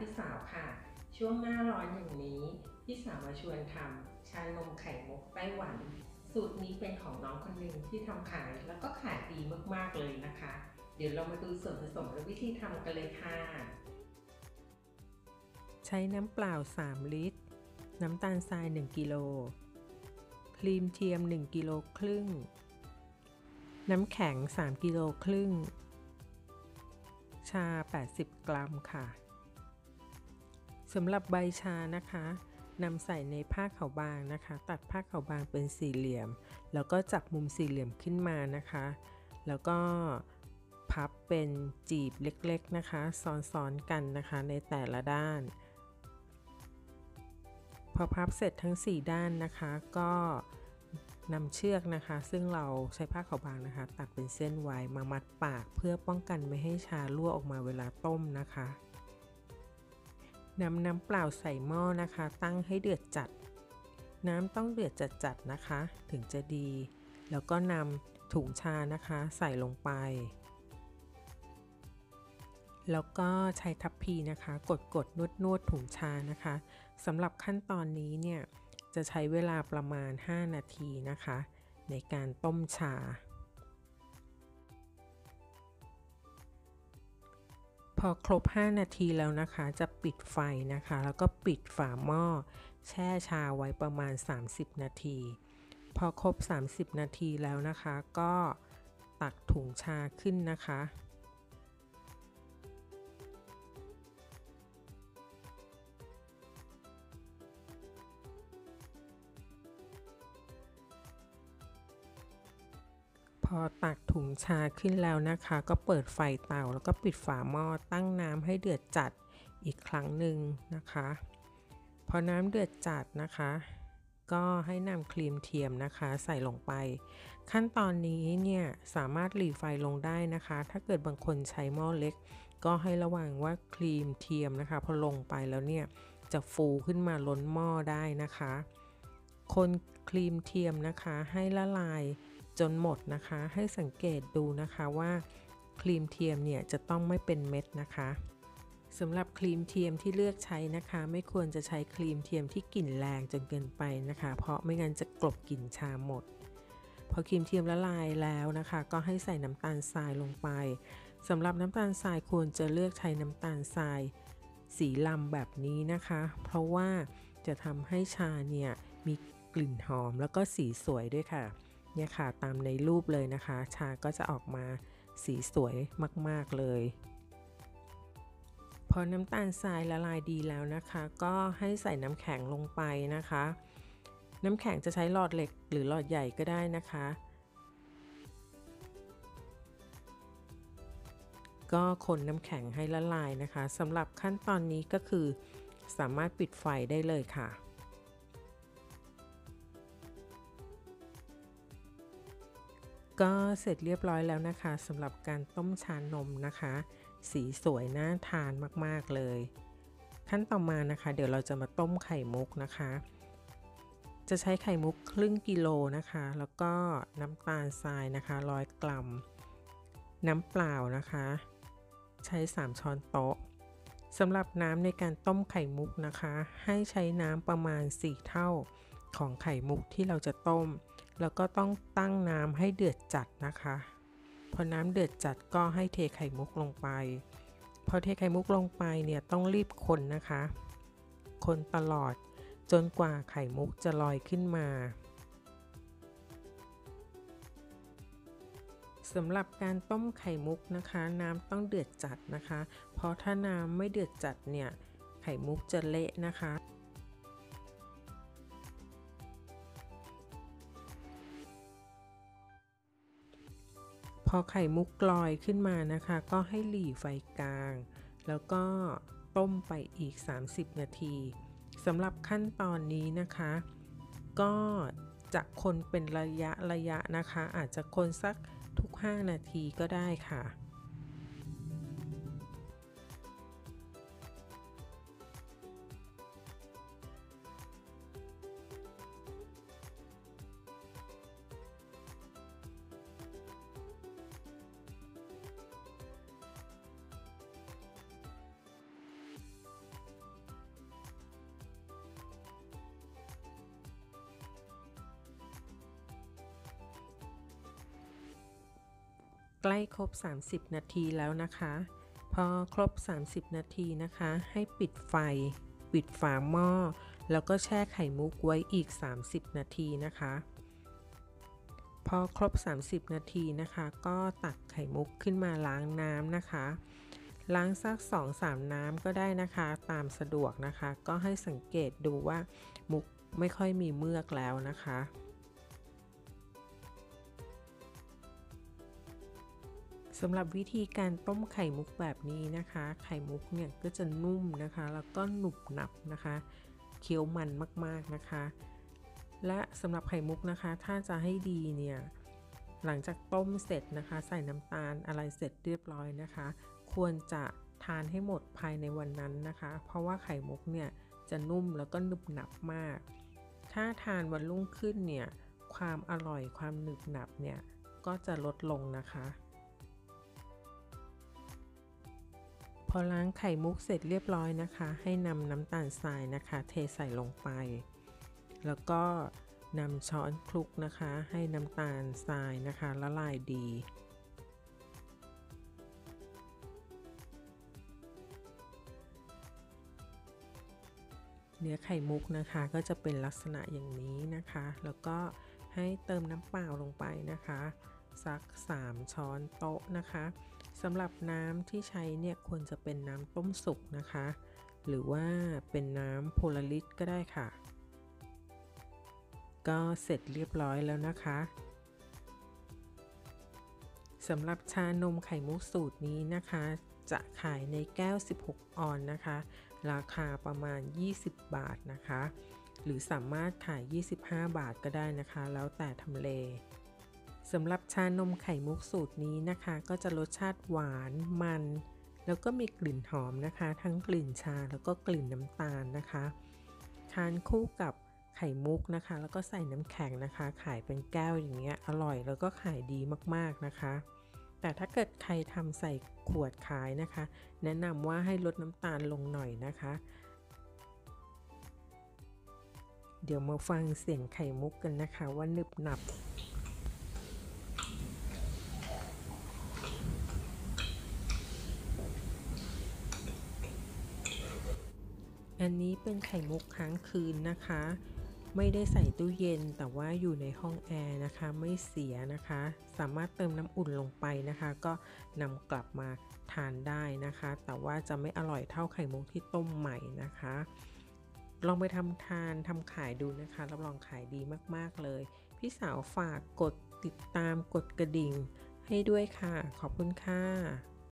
พี่สาวค่ะ ช่วงหน้าร้อนอย่างนี้ พี่สาวมาชวนทำชานมไข่มุกไต้หวัน สูตรนี้เป็นของน้องคนหนึ่งที่ทำขายแล้วก็ขายดีมากๆเลยนะคะ เดี๋ยวเรามาดูส่วนผสมและวิธีทำกันเลยค่ะ ใช้น้ำเปล่า 3 ลิตร น้ำตาลทราย 1 กิโล ครีมเทียม 1 กิโลครึ่ง น้ำแข็ง 3 กิโลครึ่ง ชา 80 กรัมค่ะ สำหรับใบชานะคะนำใส่ในผ้าขาวบางนะคะ ตัดผ้าขาวบางเป็นสี่เหลี่ยม แล้วก็จับมุมสี่เหลี่ยมขึ้นมานะคะ แล้วก็พับเป็นจีบเล็กๆนะคะซ้อนๆกันนะคะในแต่ละด้าน พอพับเสร็จทั้ง 4 ด้านนะคะ ก็นำเชือกนะคะ ซึ่งเราใช้ผ้าขาวบางนะคะ ตัดเป็นเส้นไว้มามัดปากเพื่อป้องกันไม่ให้ชารั่วออกมาเวลาต้มนะคะ นำน้ำเปล่าใส่หม้อนะคะ ตั้งให้เดือดจัด น้ำต้องเดือดจัดๆนะคะ ถึงจะดี แล้วก็นำถุงชานะคะ ใส่ลงไป แล้วก็ใช้ทัพพีนะคะ กดกดนวดนวดถุงชานะคะสำหรับขั้นตอนนี้เนี่ยจะใช้เวลาประมาณ 5 นาทีนะคะ ในการต้มชา พอครบ 5 นาทีแล้วนะคะ จะปิดไฟนะคะ แล้วก็ปิดฝาหม้อ แช่ชาไว้ประมาณ 30 นาที พอครบ 30 นาทีแล้วนะคะ ก็ตักถุงชาขึ้นนะคะ อตักถุงชาขึ้นแล้วนะคะ ก็เปิดไฟเตาแล้วก็ปิดฝาหม้อตั้งน้ำให้เดือดจัดอีกครั้งหนึ่งนะคะ พอน้ำเดือดจัดนะคะ ก็ให้นำครีมเทียมนะคะ ใส่ลงไป ขั้นตอนนี้เนี่ยสามารถหลีไฟลงได้นะคะ ถ้าเกิดบางคนใช้หม้อเล็ก ก็ให้ระวังว่าครีมเทียมนะคะ พอลงไปแล้วเนี่ยจะฟูขึ้นมาล้นหม้อได้นะคะ คนครีมเทียมนะคะให้ละลาย จนหมดนะคะ ให้สังเกตดูนะคะว่าครีมเทียมเนี่ยจะต้องไม่เป็นเม็ดนะคะสำหรับครีมเทียมที่เลือกใช้นะคะ ไม่ควรจะใช้ครีมเทียมที่กลิ่นแรงจนเกินไปนะคะ เพราะไม่งั้นจะกลบกลิ่นชาหมด พอครีมเทียมละลายแล้วนะคะ ก็ให้ใส่น้ำตาลทรายลงไปสำหรับน้ำตาลทรายควรจะเลือกใช้น้ำตาลทราย สีลำแบบนี้นะคะ เพราะว่าจะทำให้ชาเนี่ยมีกลิ่นหอมแล้วก็สีสวยด้วยค่ะ เนี่ยค่ะตามในรูปเลยนะคะ ชาก็จะออกมาสีสวยมาก ๆ เลย พอน้ำตาลทรายละลายดีแล้วนะคะ ก็ให้ใส่น้ำแข็งลงไปนะคะ น้ำแข็งจะใช้หลอดเหล็กหรือหลอดใหญ่ก็ได้นะคะ ก็คนน้ำแข็งให้ละลายนะคะสำหรับขั้นตอนนี้ก็คือสามารถปิดไฟได้เลยค่ะ ก็เสร็จเรียบร้อยแล้วนะคะสำหรับการต้มชานมนะคะ สีสวยน่าทานมากๆเลย ขั้นต่อมานะคะ เดี๋ยวเราจะมาต้มไข่มุกนะคะ จะใช้ไข่มุกครึ่งกิโลนะคะ แล้วก็น้ำตาลทรายนะคะร้อยกรัม น้ำเปล่านะคะ ใช้ 3 ช้อนโต๊ะสำหรับน้ำในการต้มไข่มุกนะคะ ให้ใช้น้ำประมาณ 4 เท่าของไข่มุกที่เราจะต้ม แล้วก็ต้องตั้งน้ำให้เดือดจัดนะคะ พอน้ำเดือดจัดก็ให้เทไข่มุกลงไป พอเทไข่มุกลงไปเนี่ยต้องรีบคนนะคะ คนตลอดจนกว่าไข่มุกจะลอยขึ้นมาสำหรับการต้มไข่มุกนะคะ น้ำต้องเดือดจัดนะคะ เพราะถ้าน้ำไม่เดือดจัดเนี่ย ไข่มุกจะเละนะคะ พอไข่มุกกลอยขึ้นมานะคะ ก็ให้หลีไฟกลาง แล้วก็ต้มไปอีก 30 นาทีสำหรับขั้นตอนนี้นะคะ ก็จะคนเป็นระยะระยะนะคะ อาจจะคนสักทุก 5 นาทีก็ได้ค่ะ ใกล้ครบ 30 นาทีแล้วนะคะ พอครบ 30 นาทีนะคะ ให้ปิดไฟ ปิดฝาหม้อ แล้วก็แช่ไข่มุกไว้อีก 30 นาทีนะคะ พอครบ 30 นาทีนะคะ ก็ตักไข่มุกขึ้นมาล้างน้ำนะคะ ล้างสัก 2-3 น้ำก็ได้นะคะ ตามสะดวกนะคะ ก็ให้สังเกตดูว่ามุกไม่ค่อยมีเมือกแล้วนะคะ สำหรับวิธีการต้มไข่มุกแบบนี้นะคะ ไข่มุกเนี่ยก็จะนุ่มนะคะ แล้วก็หนุบหนับนะคะเคี้ยวมันมากๆนะคะ และสำหรับไข่มุกนะคะ ถ้าจะให้ดีเนี่ยหลังจากต้มเสร็จนะคะ ใส่น้ำตาลอะไรเสร็จเรียบร้อยนะคะ ควรจะทานให้หมดภายในวันนั้นนะคะ เพราะว่าไข่มุกเนี่ยจะนุ่มแล้วก็หนึบหนับมาก ถ้าทานวันรุ่งขึ้นเนี่ยความอร่อยความหนึบหนับเนี่ยก็จะลดลงนะคะ พอล้างไข่มุกเสร็จเรียบร้อยนะคะ ให้นำน้ำตาลทรายนะคะ เทใส่ลงไป แล้วก็นำช้อนคลุกนะคะ ให้น้ำตาลทรายนะคะละลายดีเนื้อไข่มุกนะคะก็จะเป็นลักษณะอย่างนี้นะคะ แล้วก็ให้เติมน้ำเปล่าลงไปนะคะ สัก 3 ช้อนโต๊ะนะคะ สำหรับน้ำที่ใช้เนี่ยควรจะเป็นน้ำต้มสุกนะคะ หรือว่าเป็นน้ำโพลาริสก็ได้ค่ะ ก็เสร็จเรียบร้อยแล้วนะคะสำหรับชานมไข่มุกสูตรนี้นะคะ จะขายในแก้ว 16 ออนนะคะ ราคาประมาณ 20 บาทนะคะ หรือสามารถขาย 25 บาทก็ได้นะคะ แล้วแต่ทำเล สำหรับชานมไข่มุกสูตรนี้นะคะ ก็จะรสชาติหวานมัน แล้วก็มีกลิ่นหอมนะคะ ทั้งกลิ่นชาแล้วก็กลิ่นน้ำตาลนะคะ ทานคู่กับไข่มุกนะคะ แล้วก็ใส่น้ำแข็งนะคะ ขายเป็นแก้วอย่างเงี้ยอร่อยแล้วก็ขายดีมากๆนะคะ แต่ถ้าเกิดใครทำใส่ขวดขายนะคะ แนะนำว่าให้ลดน้ำตาลลงหน่อยนะคะ เดี๋ยวมาฟังเสียงไข่มุกกันนะคะว่านึบหนับ อันนี้เป็นไข่มุกค้างคืนนะคะ ไม่ได้ใส่ตู้เย็นแต่ว่าอยู่ในห้องแอร์นะคะ ไม่เสียนะคะ สามารถเติมน้ำอุ่นลงไปนะคะ ก็นำกลับมาทานได้นะคะ แต่ว่าจะไม่อร่อยเท่าไข่มุกที่ต้มใหม่นะคะ ลองไปทำทานทำขายดูนะคะรับรองขายดีมากๆเลย พี่สาวฝากกดติดตามกดกระดิ่งให้ด้วยค่ะ ขอบคุณค่ะ